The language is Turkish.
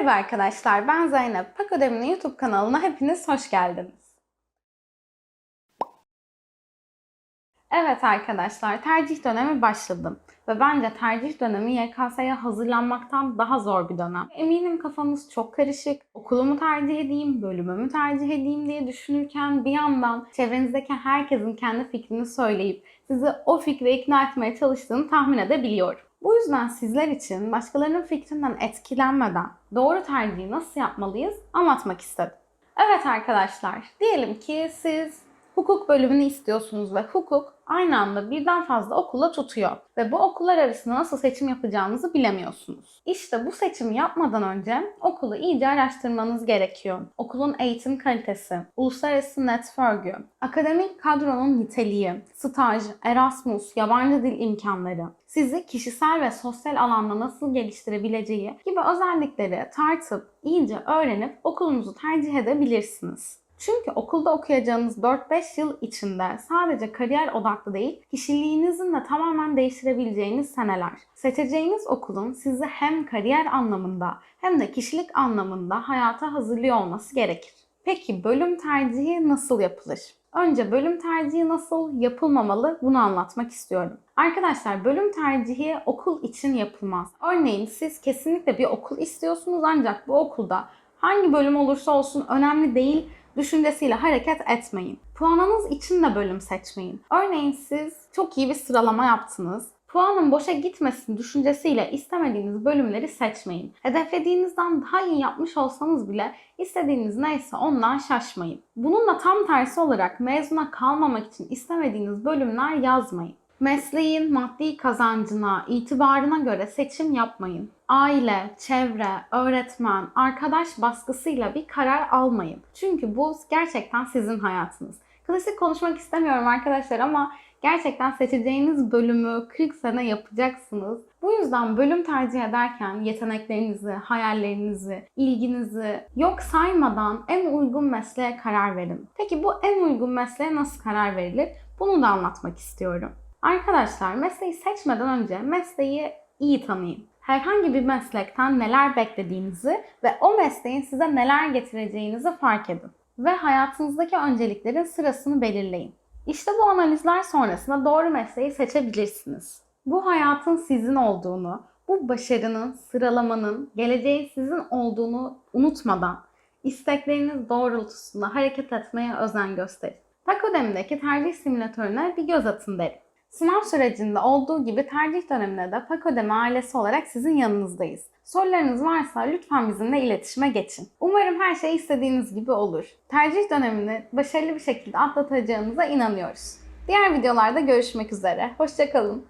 Merhaba arkadaşlar, ben Zeynep. Pak Ödemi'nin YouTube kanalına hepiniz hoş geldiniz. Evet arkadaşlar, tercih dönemi başladı. Ve bence tercih dönemi YKS'ye hazırlanmaktan daha zor bir dönem. Eminim kafanız çok karışık. Okulumu tercih edeyim, bölümümü tercih edeyim diye düşünürken bir yandan çevrenizdeki herkesin kendi fikrini söyleyip sizi o fikre ikna etmeye çalıştığını tahmin edebiliyorum. Bu yüzden sizler için başkalarının fikrinden etkilenmeden doğru tercihi nasıl yapmalıyız anlatmak istedim. Evet arkadaşlar, diyelim ki siz hukuk bölümünü istiyorsunuz ve hukuk aynı anda birden fazla okula tutuyor ve bu okullar arasında nasıl seçim yapacağınızı bilemiyorsunuz. İşte bu seçimi yapmadan önce okulu iyice araştırmanız gerekiyor. Okulun eğitim kalitesi, uluslararası network'ü, akademik kadronun niteliği, staj, Erasmus, yabancı dil imkanları, sizi kişisel ve sosyal alanda nasıl geliştirebileceği gibi özellikleri tartıp iyice öğrenip okulunuzu tercih edebilirsiniz. Çünkü okulda okuyacağınız 4-5 yıl içinde sadece kariyer odaklı değil, kişiliğinizin de tamamen değiştirebileceğiniz seneler. Seçeceğiniz okulun sizi hem kariyer anlamında hem de kişilik anlamında hayata hazırlıyor olması gerekir. Peki bölüm tercihi nasıl yapılır? Önce bölüm tercihi nasıl yapılmamalı bunu anlatmak istiyorum. Arkadaşlar bölüm tercihi okul için yapılmaz. Örneğin siz kesinlikle bir okul istiyorsunuz ancak bu okulda hangi bölüm olursa olsun önemli değil düşüncesiyle hareket etmeyin. Puanınız için de bölüm seçmeyin. Örneğin siz çok iyi bir sıralama yaptınız. Puanın boşa gitmesin düşüncesiyle istemediğiniz bölümleri seçmeyin. Hedeflediğinizden daha iyi yapmış olsanız bile istediğiniz neyse ondan şaşmayın. Bununla tam tersi olarak mezuna kalmamak için istemediğiniz bölümler yazmayın. Mesleğin maddi kazancına, itibarına göre seçim yapmayın. Aile, çevre, öğretmen, arkadaş baskısıyla bir karar almayın. Çünkü bu gerçekten sizin hayatınız. Klasik konuşmak istemiyorum arkadaşlar ama gerçekten seçeceğiniz bölümü 40 sene yapacaksınız. Bu yüzden bölüm tercih ederken yeteneklerinizi, hayallerinizi, ilginizi yok saymadan en uygun mesleğe karar verin. Peki bu en uygun mesleğe nasıl karar verilir? Bunu da anlatmak istiyorum. Arkadaşlar mesleği seçmeden önce mesleği iyi tanıyın. Herhangi bir meslekten neler beklediğinizi ve o mesleğin size neler getireceğinizi fark edin. Ve hayatınızdaki önceliklerin sırasını belirleyin. İşte bu analizler sonrasında doğru mesleği seçebilirsiniz. Bu hayatın sizin olduğunu, bu başarının, sıralamanın, geleceğin sizin olduğunu unutmadan istekleriniz doğrultusunda hareket etmeye özen gösterin. Pakodem'deki tercih simülatörüne bir göz atın derim. Sınav sürecinde olduğu gibi tercih döneminde de Pakodeme ailesi olarak sizin yanınızdayız. Sorularınız varsa lütfen bizimle iletişime geçin. Umarım her şey istediğiniz gibi olur. Tercih dönemini başarılı bir şekilde atlatacağınıza inanıyoruz. Diğer videolarda görüşmek üzere. Hoşçakalın.